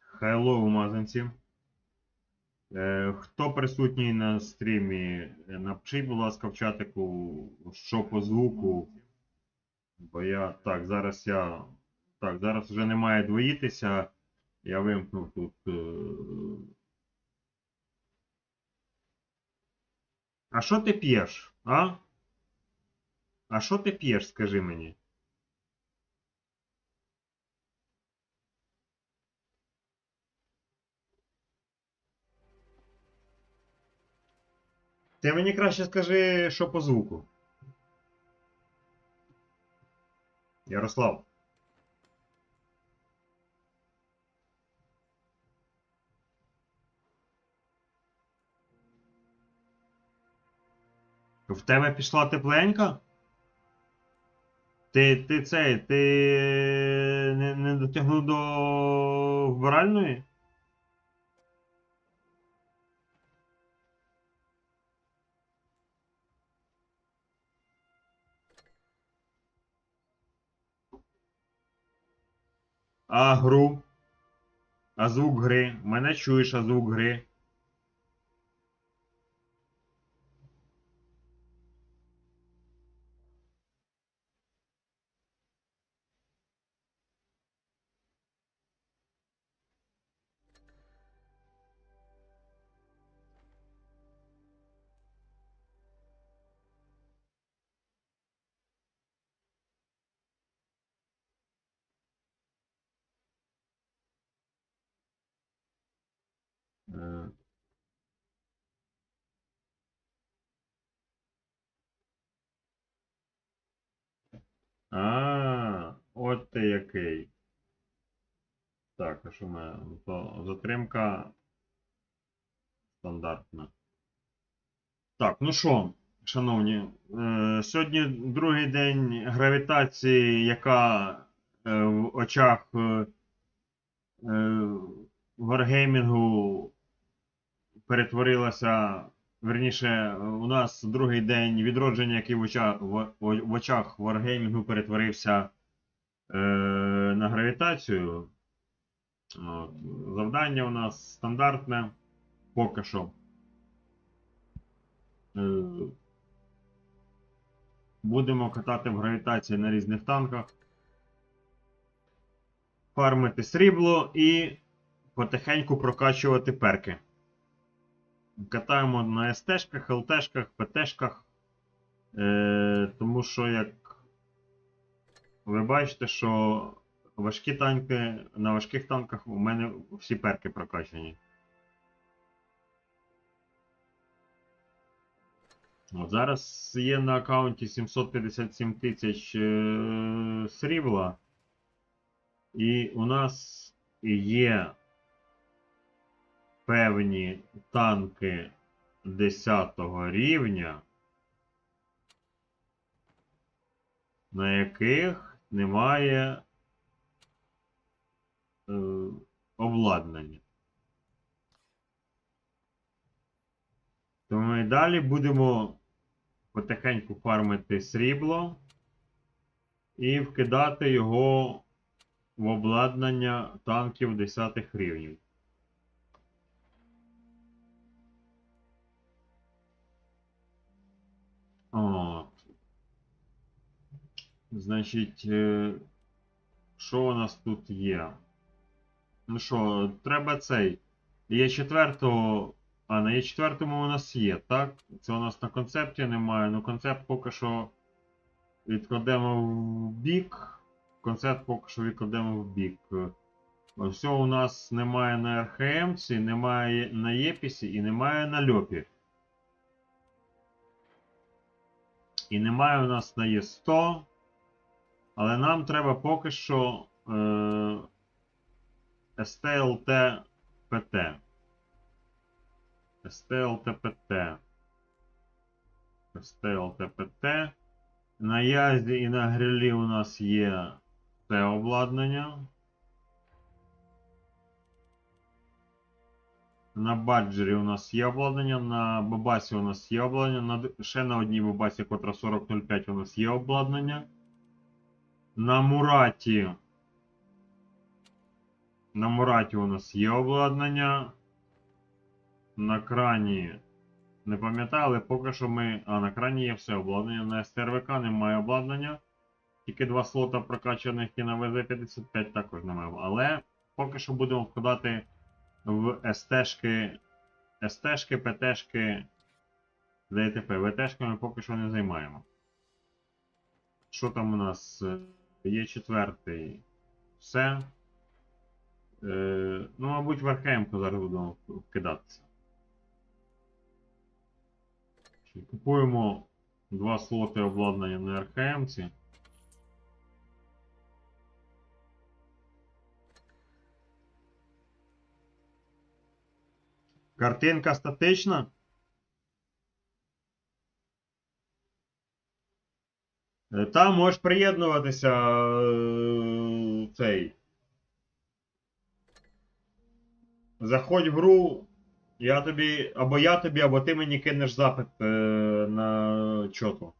Хайло, мазанці. Е, Хто присутній на стрімі, е, напишіть, будь ласка, в чатику, що по звуку. Бо я. Так, зараз я. Так, зараз вже немає двоїтися. Я вимкнув тут. А що ти п'єш? А? А що ти п'єш, скажи мені? Ти мені краще скажи, що по звуку. Ярослав. В тебе пішла тепленька? Ти, ти цей, ти не, не дотягнув до вбиральної? А гру? А звук гри? Мене чуєш, а звук гри? Ти який. Так, а що мене? То затримка стандартна. Так, ну що, шановні, е, сьогодні другий день гравітації, яка е, в очах е, е, варгеймінгу перетворилася. Верніше, у нас другий день відродження, який в очах, в, в очах Wargaming перетворився на гравітацію. От. Завдання у нас стандартне поки що. Е, будемо катати в гравітації на різних танках. Фармити срібло і потихеньку прокачувати перки. Катаємо на СТ-шках, ЛТ-шках, ПТ-шках. Е, тому що, як ви бачите, що важкі танки, на важких танках у мене всі перки прокачані. От зараз є на аккаунті 757 тисяч е, срібла. І у нас є певні танки 10 рівня, на яких немає е, обладнання. Тому ми далі будемо потихеньку фармити срібло і вкидати його в обладнання танків 10 рівнів. От. Значить, е, що у нас тут є? Ну що, треба цей. Є четвертого. А, на є четвертому у нас є, так? Це у нас на концепті немає. Ну концепт поки що відкладемо в бік. Концепт поки що відкладемо в бік. Все у нас немає на РХМ, немає на Єпісі і немає на Льопі. І немає у нас на Є100. Але нам треба поки що е, STLT PT. STLT PT. STLT PT. На язді і на грилі у нас є це обладнання. На баджері у нас є обладнання, на бабасі у нас є обладнання, на, ще на одній бабасі, котра 4005 у нас є обладнання. На Мураті. На Мураті у нас є обладнання. На крані. Не пам'ятаю, але поки що ми. А, на крані є все обладнання. На СТРВК немає обладнання. Тільки два слота прокачаних і на ВЗ-55 також немає. Але поки що будемо вкладати в СТшки, СТшки, ПТшки, ДТП. ВТшками поки що не займаємо. Що там у нас? Є четвертий. Все. Е, ну, мабуть, в РХМ-ку зараз будемо вкидатися. Купуємо два слоти обладнання на РХМ-ці. Картинка статична. Там можеш приєднуватися е, цей. Заходь в гру, я тобі, або я тобі, або ти мені кинеш запит е, на чоту.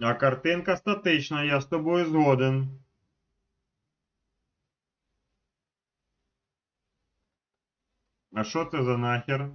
А картинка статична, я з тобою згоден. А що це за нахер?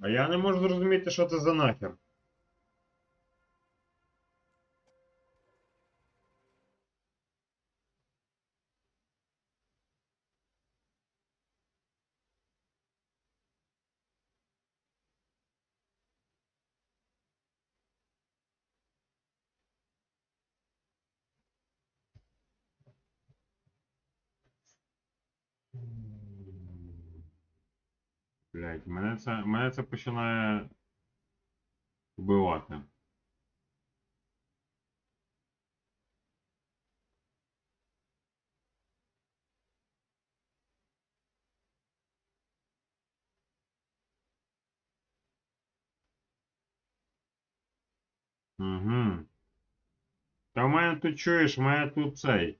А я не можу зрозуміти, що це за нахер. Блять, мене це, мене це починає вбивати. Угу. Та в мене тут чуєш, в мене тут цей.